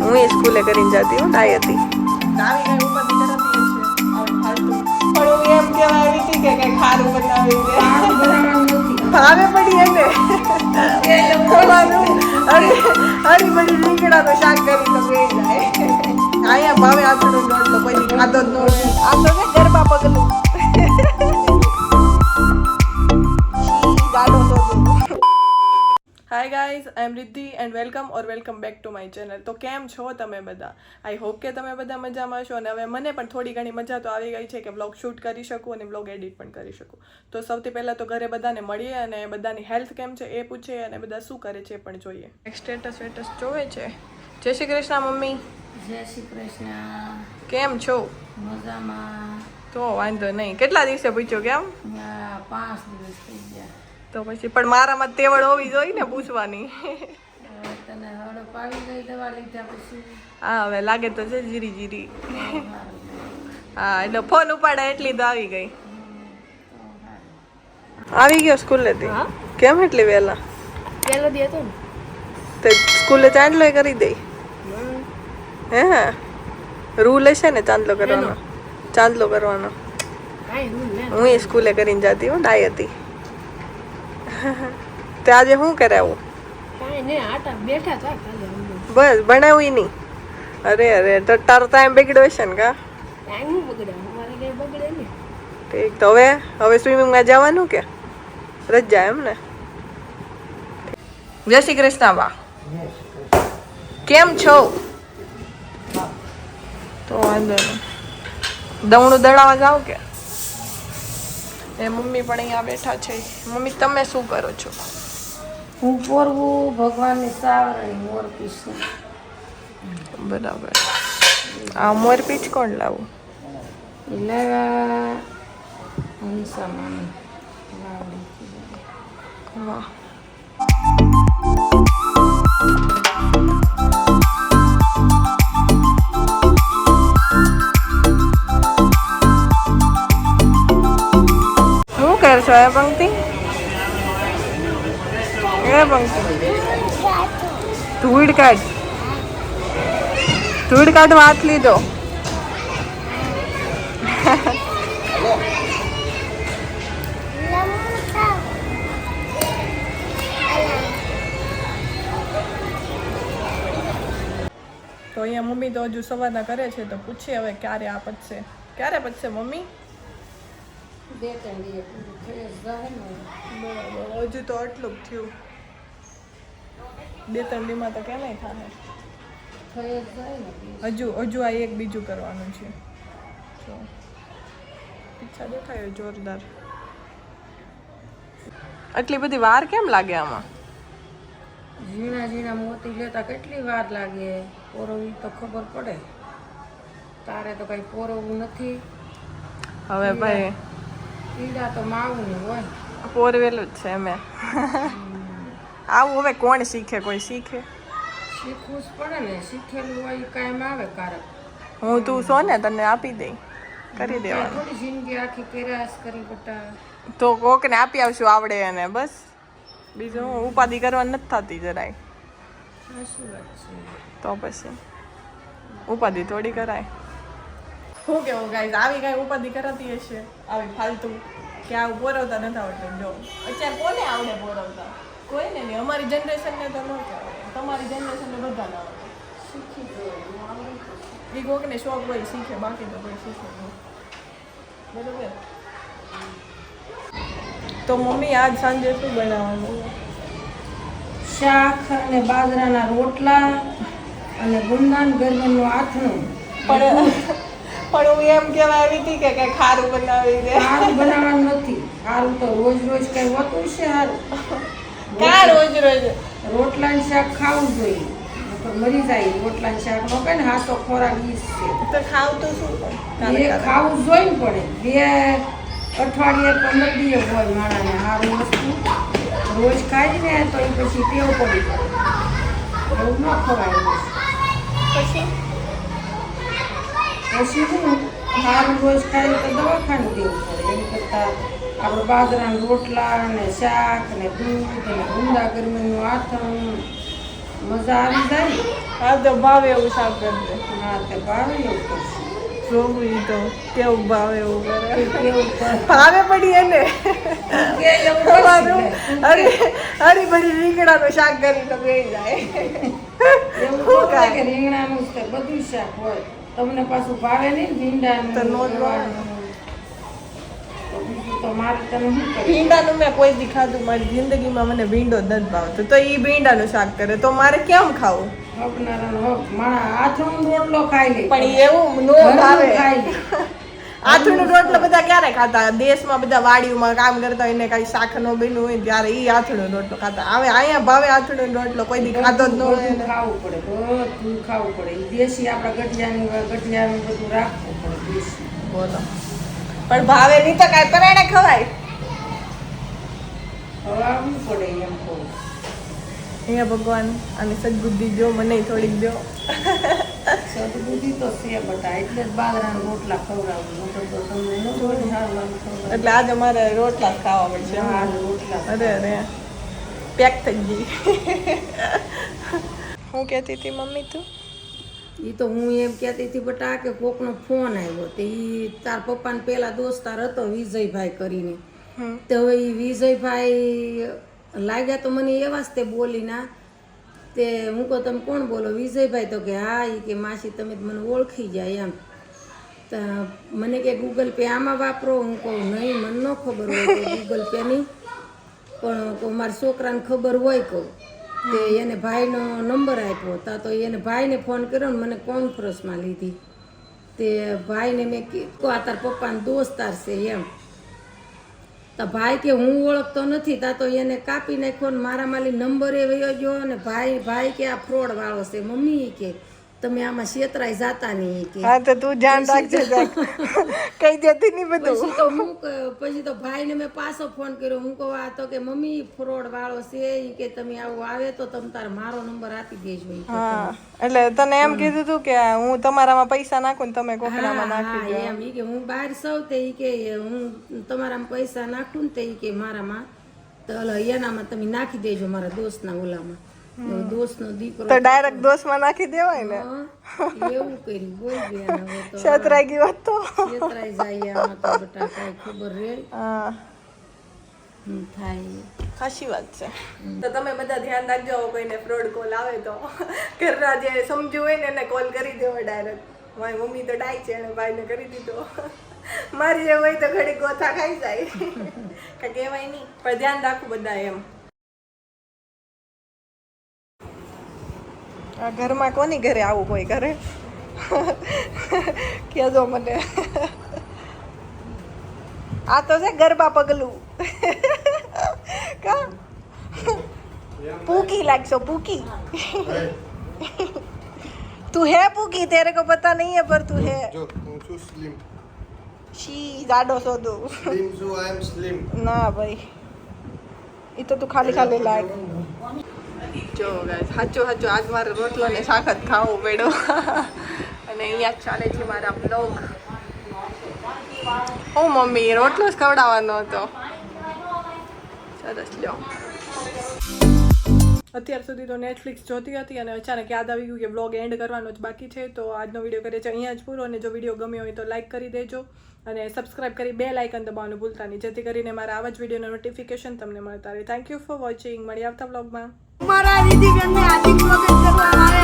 હું એ સ્કૂલે કરીને જતી હું નાઈ હતી. ભાવે પડી એને. હરી બધી બધી રીંગણાનું શાક કરી તો બે જાય. અહીંયા ભાવે આથડો રોટલો પછી ખાધો જ ન હોય. એમ Riddhi and welcome or welcome back to my channel તો કેમ છો તમે બધા? આઈ હોપ કે તમે બધા મજામાં છો. અને હવે મને પણ થોડી ઘણી મજા તો આવી ગઈ છે કે બ્લોગ શૂટ કરી શકું અને બ્લોગ એડિટ પણ કરી શકું. તો સૌથી પહેલાં તો ઘરે બધાને મળીએ અને બધાની હેલ્થ કેમ છે એ પૂછીએ અને બધા શું કરે છે પણ જોઈએ. સ્ટેટસ વેટસ જોવે છે. જય શ્રી કૃષ્ણ મમ્મી. જય શ્રી કૃષ્ણ. કેમ છો? મજામાં. તો વાંધો નહીં. કેટલા દિવસે પૂછ્યો કેમ? પાંચ દિવસ થઈ ગયા. તો પછી પણ મારામાં તેવડ હોવી જોઈએ ને પૂછવાની. હા હવે લાગે તો છે જીરી જીરી. હા એટલે ફોન ઉપાડે એટલી તો આવી ગઈ. આવી ગયો સ્કૂલેથી કેમ એટલી વહેલા? પહેલો દી હતો ને. તે સ્કૂલે ચાંદલો કરી દઈ હે રૂલ હશે ને ચાંદલો કરવાનો. ચાંદલો કરવાનો. હું એ સ્કૂલે કરીને જતી હું ડાય હતી. તે આજે શું કરાવું? ખાલી અમે. બસ બનાવ્યું નહીં. અરે અરે તો તારો ટાઈમ બગડ્યો હશે ને કા? ઠીક તો હવે હવે સ્વિમિંગમાં જવાનું કે? રજા એમ ને? જય શ્રી કૃષ્ણ બા. કેમ છો? તો વાંધો નહીં. દવણું દળાવા જાવ કે? એ મમ્મી પણ અહીંયા બેઠા છે. મમ્મી તમે શું કરો છો? હું પોરવું ભગવાનની સાવરણી મોર પીસું બરાબર. આ મોર પીચ કોણ લાવું? એટલે હંસામાં વાવડી વાહ. શું કરશો એ પંક્તિ? એ પંક્તિ? ધૂળ કાઢ. ધૂળ કાઢવા હાથ લીધો. તો અહીંયા મમ્મી તો હજુ સવારના કરે છે, તો પૂછીએ હવે ક્યારે આ પતશે. ક્યારે પતશે, મમ્મી? બે ત્રણ દિવસ પૂરું થઈ જાય ને બરાબર હજુ તો આટલું જ થયું. બે ત્રણ દીમાં તો કેમ થાય. થઈ જાય ને હજુ હજુ આ એક બીજું કરવાનું છે. જો. પીછા દેખાયો જોરદાર. આટલી બધી વાર કેમ લાગે આમાં? ઝીણા ઝીણા મોતી લેતા કેટલી વાર લાગે? પોરવવી તો ખબર પડે. તારે તો કઈ પોરવવું નથી. હવે ભાઈ પીડા તો માવું હોય પોરવેલું જ છે મેં આવું હવે કોણ શીખે? કોઈ શીખે? શીખવું જ પડે ને શીખેલું હોય કાયમ આવે કારક હું તું છો ને તને આપી દઈ. કરી દેવા. થોડી જિંદગી આખી પ્રયાસ કરી બટા તો કોકને આપી આવશું આવડે એને બસ. બીજું હું ઉપાધિ કરવાની નથી થતી જરાય. તો પછી. ઉપાધિ થોડી કરાય. શું કેવું ગાઈઝ આવી કાંઈ ઉપાધિ કરાતી હશે? આવી ફાલતુ. કે આવું પોરવતા નથી આવડતું જો. અત્યારે કોને આવડે પોરવતા કોઈને નહીં અમારી જનરેશનને તો ન તમારી જનરેશનને બધાને આવડે. શીખી એ કોકને શોખ હોય શીખે બાકી તો કોઈ શીખે નહીં. બરોબર? તો મમ્મી આજ સાંજે શું બનાવવાનું? શાક અને બાજરાના રોટલા અને ગુંદાન ગરમીનો આથણું. પણ પણ હું એમ કહેવા આવી હતી કે કઈ ખારું બનાવી દે. ખારું બનાવવાનું નથી. ખારું તો રોજ રોજ કઈ હોતું છે સારું કા રોજ રોજ? રોટલા ને શાક ખાવું જોઈએ. મરી જાય. રોટલા શાક નો કઈ હા તો ખોરાક ઈ છે. તો ખાવ તો શું એ ખાવું જોઈ પડે. બે અઠવાડિયે પંદર દિવસ હોય માણાને સારું વસ્તુ. રોજ ખાઈ ને તો એ પછી ટેવ પડી જાય. એવું ન ખવાય. પછી? પછી શું સારું રોજ ખાઈ તો દવાખાને દેવું પડે. એમ કરતાં આપણે બાજરાના રોટલા ને શાક ને દૂધ ને ઊંડા ગરમીનું આથમ મજા આવી જાય. હા તો ભાવે એવું શાક કરજે. હા તે ભાવે એવું કરશે. જોવું તો કેવું ભાવે એવું કરે. ભાવે પડી એને. હરી હરી રીંગણાનું શાક કરી તો બે જાય. રીંગણાનું બધું શાક હોય. તમને પાછું ભાવે નહીં ભીંડા તો નો જ તો મારે તને શું ભીંડાનું મેં કોઈ દી ખાધું મારી જિંદગીમાં મને ભીંડો જ નથી ભાવતો. તો એ ભીંડાનું શાક કરે. તો મારે કેમ ખાવું? હક રોટલો ખાઈ લે. પણ એવું નો ભાવે. ખાઈ લે આથુનો રોટલો બધા ક્યારે ખાતા? દેશમાં બધા વાડીઓમાં કામ કરતા હોય ને કઈ શાક નો બન્યું હોય ત્યારે ઈ આથુનો રોટલો ખાતા. હવે અહીંયા ભાવે આથુનો રોટલો કોઈ દી ખાધો જ ન હોય ખાવું પડે બધું ખાવું પડે. દેશી આપણા ગઠિયાનું ગઠિયાનું બધું રાખવું પડે દેશી. બોલો. પણ ભાવે નહીં તો કાંઈ પરાણે ખવાય? ખવાવું પડે એમ કહું. અહીંયા ભગવાન અને સદબુદ્ધિ જો મને થોડીક દો. એટલે આજે અમારે રોટલા ખાવા પડશે અરે અરે. પેક થઈ ગઈ. હું કહેતી હતી મમ્મી તું? એ તો હું એમ કહેતી હતી બટા કે કોકનો ફોન આવ્યો. તે એ તાર પપ્પાને પેલા દોસ્તાર હતો વિજયભાઈ કરીને. તો હવે ઈ વિજયભાઈ લાગ્યા તો મને એવા જ તે બોલીના તે હું કહું, તમે કોણ બોલો? વિજયભાઈ તો કે હા એ કે માસી, તમે મને ઓળખી જાય એમ. તો મને કે ગૂગલ પે આમાં વાપરો. હું કહું, નહીં, મને ન ખબર હોય કે ગૂગલ પેની પણ કહું, મારા છોકરાને ખબર હોય કહું. તે એને ભાઈનો નંબર આપ્યો. તા તો એને ભાઈને ફોન કર્યો ને મને કોન્ફરન્સમાં લીધી. તે ભાઈને મેં કીધું, આ તાર પપ્પાનો દોસ્તાર છે, એમ. તો ભાઈ કે હું ઓળખતો નથી, તા તો એને કાપી નાખ્યો ને મારા માલી નંબર વયો ગયો અને ભાઈ ભાઈ કે આ ફ્રોડવાળો છે, મમ્મી કે તમે આમાં છેતરાઈ જાતા નહીં કે હા તો તું ધ્યાન રાખજે કઈ દેતી નહીં બધું. તો હું પછી તો ભાઈને મેં પાછો ફોન કર્યો. હું કહું આ તો કે મમ્મી ફ્રોડ વાળો છે કે તમે આવું આવે તો તમે તાર મારો નંબર આપી દેજો હા એટલે તને એમ કીધું તું કે હું તમારામાં પૈસા નાખું ને તમે કોકરામાં નાખી દો. એમ. કે હું બહાર સૌ તે કે હું તમારામાં પૈસા નાખું ને તે કે મારામાં. તો એનામાં તમે નાખી દેજો મારા દોસ્તના ઓલામાં. દોસ્તનો દીકરો તો ડાયરેક્ટ દોસ્તમાં નાખી દેવાય ને? એવું કર્યું બોલ ગયા હવે તો. છેતરાઈ ગયો તો. છેતરાઈ જાય આમાં તો બેટા કાંઈ ખબર રે હા. થાય સાચી વાત છે. તો તમે બધા ધ્યાન રાખજો કોઈને ફ્રોડ કોલ આવે તો. ઘરના જે સમજુ હોય ને એને કોલ કરી દેવો ડાયરેક્ટ મારી મમ્મી તો ડાય છે એને ભાઈને કરી દીધો. મારી જે હોય તો ઘડી ગોથા ખાઈ જાય. કે કહેવાય નહીં. પણ ધ્યાન રાખવું બધા એમ. ઘરમાં કોની ઘરે આવું કોઈ ઘરે કહેજો મને? આ તો છે ગરબા પગલું. કા? પૂકી લાગશો પૂકી. તું હે પૂકી? તેરે કો પતા નહીં હે પર તું હે. જો હું છું સ્લિમ. શી જાડો છો તું? સ્લિમ છું આઈ એમ સ્લિમ. ના ભાઈ. એ તો તું ખાલી ખાલી લાગે. જો સાચો સાચો. આજ મારે રોટલો ને શાક જ ખાવું પડ્યો. અને અહીંયા ચાલે છે મારા બ્લોગ ઓ મમ્મી, રોટલો જ ખવડાવવાનો હતો. સરસ, લ્યો. અત્યાર સુધી તો નેટફ્લિક્સ જોતી હતી અને અચાનક યાદ આવી ગયું કે બ્લોગ એન્ડ કરવાનો જ બાકી છે. તો આજનો વીડિયો કરે છે અહીંયા જ પૂરો અને જો વીડિયો ગમ્યો હોય તો લાઈક કરી દેજો અને સબસ્ક્રાઇબ કરી બે લાઇકન દબાવવાનું ભૂલતા નહીં. જેથી કરીને મારા આવા જ વિડીયોના નોટિફિકેશન તમને મળતા રહે. થેન્ક યુ ફોર વોચિંગ મળી આવતા બ્લોગમાં મારા દીદી બેન ને આદિ સ્વાગત કરવા આવે